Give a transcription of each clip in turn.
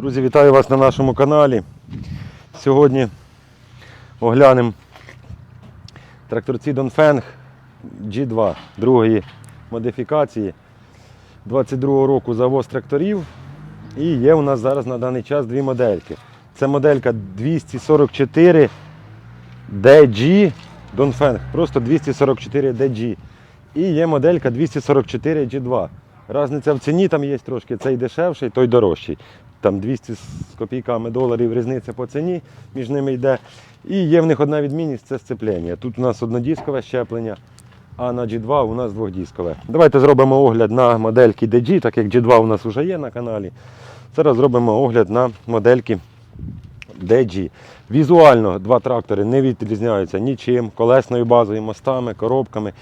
Друзі, вітаю вас на нашому каналі. Сьогодні оглянемо тракторці Донфенг G2 другої модифікації 22 року завоз тракторів. І є у нас зараз на даний час дві модельки. Це моделька 244 DG Донфенг, просто 244 DG. І є моделька 244 G2. Разниця в ціні там є трошки, цей дешевший, той дорожчий. Там 200 з копійками доларів різниця по ціні між ними йде. І є в них одна відмінність це сцеплення. Тут у нас однодіскове щеплення, а на G2 у нас двохдіскове. Давайте зробимо огляд на модельки DG, так як G2 у нас вже є на каналі. Зараз зробимо огляд на модельки DG. Візуально два трактори не відрізняються нічим, колесною базою, мостами, коробками,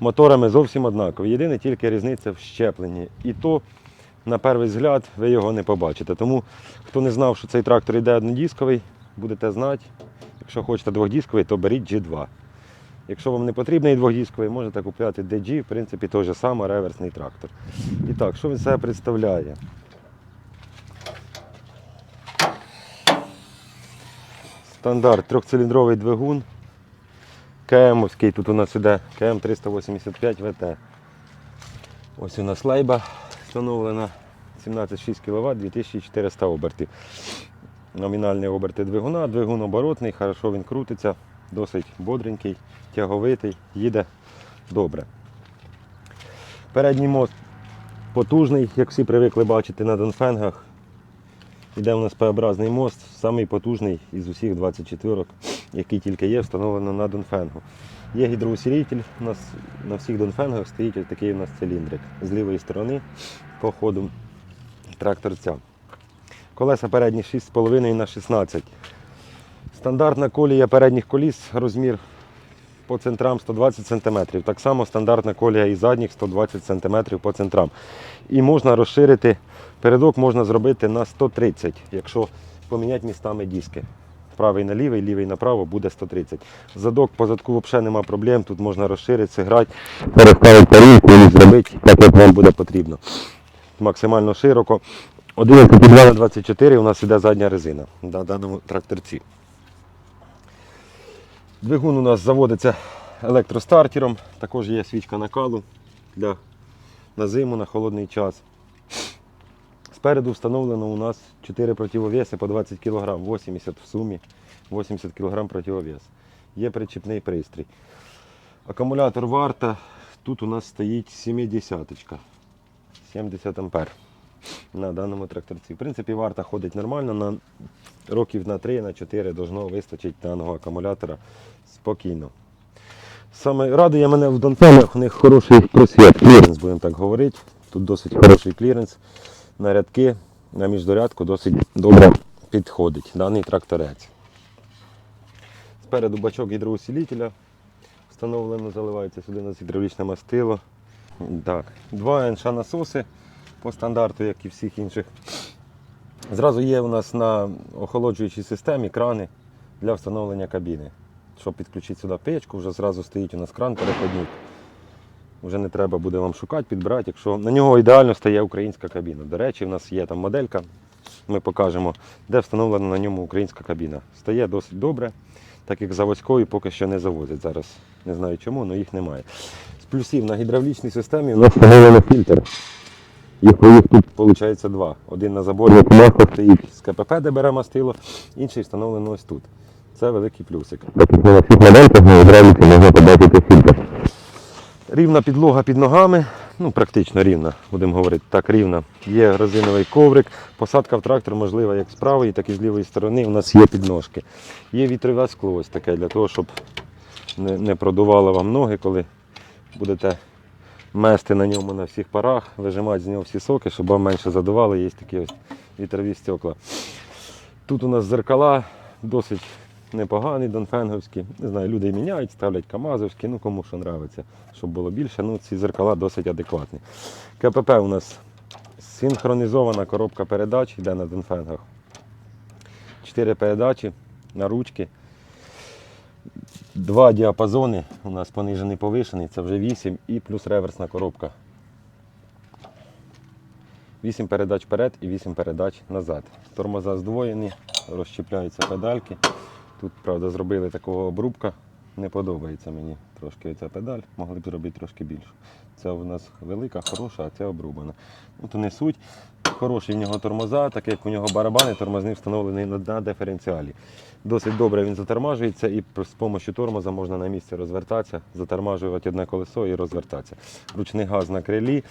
моторами зовсім однакові. Єдине тільки різниця в щепленні. І то, на перший взгляд, ви його не побачите. Тому, хто не знав, що цей трактор йде однодісковий, будете знати. Якщо хочете двохдісковий, то беріть G2. Якщо вам не потрібний двохдісковий, можете купляти DG, в принципі, той же самий реверсний трактор. І так, що він себе представляє? Стандарт трьохциліндровий двигун. КМовський, тут у нас іде КМ 385 ВТ. Ось у нас лейба встановлена 17,6 кВт, 2400 обертів. Номінальні оберти двигуна, двигун оборотний, хорошо він крутиться, досить бодренький, тяговитий, їде добре. Передній мост потужний, як всі привикли бачити на Донфенгах. Іде у нас П-образний мост, самий потужний із усіх 24, який тільки є, встановлено на Донфенгу. Є гідроусилитель, у нас на всіх Донфенгах стоїть ось такий у нас циліндрик з лівої сторони по ходу тракторця. Колеса передні 6,5 на 16. Стандартна колія передніх коліс розмір по центрам 120 см. Так само стандартна колія і задніх 120 см по центрам. І можна розширити, передок можна зробити на 130, якщо поміняти містами диски. Правий на лівий, лівий направо буде 130. Задок по задку взагалі нема проблем. Тут можна розширити, зіграти, переставити тарілку і зробити так, як вам буде потрібно. Максимально широко. 11,2 на 24 у нас іде задня резина на даному тракторці. Двигун у нас заводиться електростартером, також є свічка накалу для на зиму, на холодний час. Спереду встановлено у нас 4 противовеси по 20 кг, 80 в сумі, 80 кг противовес. Є причіпний пристрій. Акумулятор варта, тут у нас стоїть 70 70 ампер на даному тракторці. В принципі, варта ходить нормально, на років на 3 на 4 должно вистачить даного акумулятора спокійно. Саме радує мене в Донфенах, у них хороший просвіт, кліренс, будемо так говорити. Тут досить хороший кліренс. На рядки, на міждорядку досить добре підходить даний тракторець. Спереду бачок гідроусилителя встановлено, заливається сюди на гідравлічне мастило. Так. Два НШ насоси по стандарту, як і всіх інших. Зразу є у нас на охолоджуючій системі крани для встановлення кабіни. Щоб підключити сюди печку, вже зразу стоїть у нас кран переходник. Вже не треба буде вам шукати, підбирати, якщо на нього ідеально стає українська кабіна. До речі, в нас є там моделька, ми покажемо, де встановлена на ньому українська кабіна. Стає досить добре, так як заводською поки що не завозять зараз. Не знаю чому, але їх немає. З плюсів на гідравлічній системі у нас встановлено фільтр. Їх, їх тут виходить два. Один на заборі стоїть з КПП, де бере мастило, інший встановлено ось тут. Це великий плюсик. На всіх модельках на гідравліці можна побачити фільтр. Рівна підлога під ногами, ну практично рівна, будемо говорити так, рівна. Є резиновий коврик, посадка в трактор можлива як з правої, так і з лівої сторони. У нас є підножки. Є вітрове скло ось таке для того, щоб не, не продувало вам ноги, коли будете мести на ньому на всіх парах, вижимати з нього всі соки, щоб вам менше задувало, є такі ось вітрові стекла. Тут у нас зеркала досить непогані, донфенговські. Не знаю, люди міняють, ставлять камазовські, ну кому що подобається, щоб було більше. Ну, ці зеркала досить адекватні. КПП у нас синхронізована коробка передач, йде на донфенгах. Чотири передачі на ручки. Два діапазони у нас понижений повишений, це вже 8 і плюс реверсна коробка. 8 передач вперед і 8 передач назад. Тормоза здвоєні, розщепляються педальки. Тут, правда, зробили такого обрубка. Не подобається мені трошки ця педаль, могли б зробити трошки більше. Ця у нас велика, хороша, а ця обрубана. Ну, то не суть. Хороші в нього тормоза, так як у нього барабани, тормозний встановлений на, на диференціалі. Досить добре він затормажується і з допомогою тормоза можна на місці розвертатися, затормажувати одне колесо і розвертатися. Ручний газ на крилі.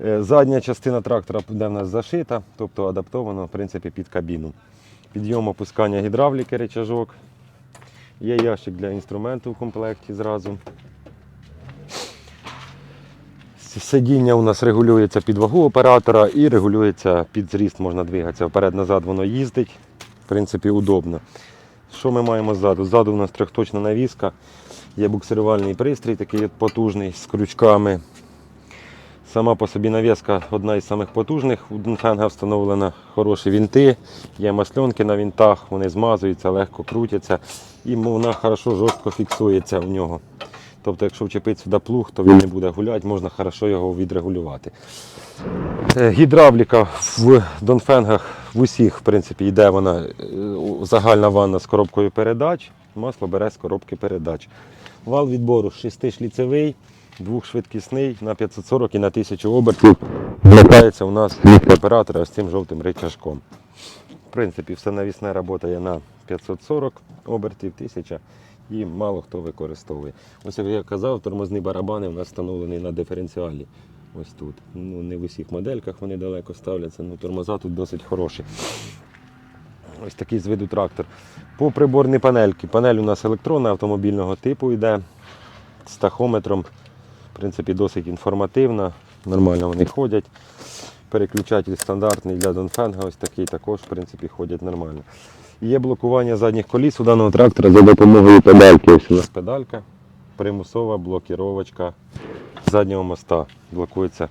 Е, Задня частина трактора буде в нас зашита, тобто адаптовано в принципі, під кабіну. Підйом опускання гідравліки, речажок. Є ящик для інструменту в комплекті зразу. Сидіння у нас регулюється під вагу оператора і регулюється під зріст, можна двигатися вперед-назад, воно їздить. В принципі, удобно. Що ми маємо ззаду? Ззаду у нас трьохточна навіска, є буксирувальний пристрій, такий потужний з крючками. Сама по собі навіска одна із самих потужних. У Дунфенга встановлена хороші вінти, є масльонки на вінтах, вони змазуються, легко крутяться і вона хорошо жорстко фіксується в нього. Тобто, якщо вчепити сюди плуг, то він не буде гуляти, можна хорошо його відрегулювати. Е, Гідравліка в Донфенгах в усіх в принципі, йде вона е, загальна ванна з коробкою передач, масло бере з коробки передач. Вал відбору шестишліцевий, двохшвидкісний на 540 і на 1000 обертів. Вмикається у нас від оператора з цим жовтим рычажком. В принципі, все навісне працює на 540 обертів, 1000 і мало хто використовує. Ось як я казав, тормозні барабани у нас встановлені на диференціалі. Ось тут. Ну, не в усіх модельках вони далеко ставляться, але тормоза тут досить хороші. Ось такий з виду трактор. По приборній панельці. Панель у нас електронна автомобільного типу йде з тахометром. В принципі, досить інформативна, нормально вони ходять. Переключатель стандартний для Донфенга, ось такий також в принципі, ходять нормально. Є блокування задніх коліс у даного трактора за допомогою педальки. Ось у нас педалька, примусова блокіровочка заднього моста блокується.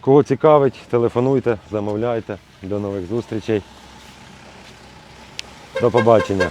Кого цікавить, телефонуйте, замовляйте. До нових зустрічей. До побачення.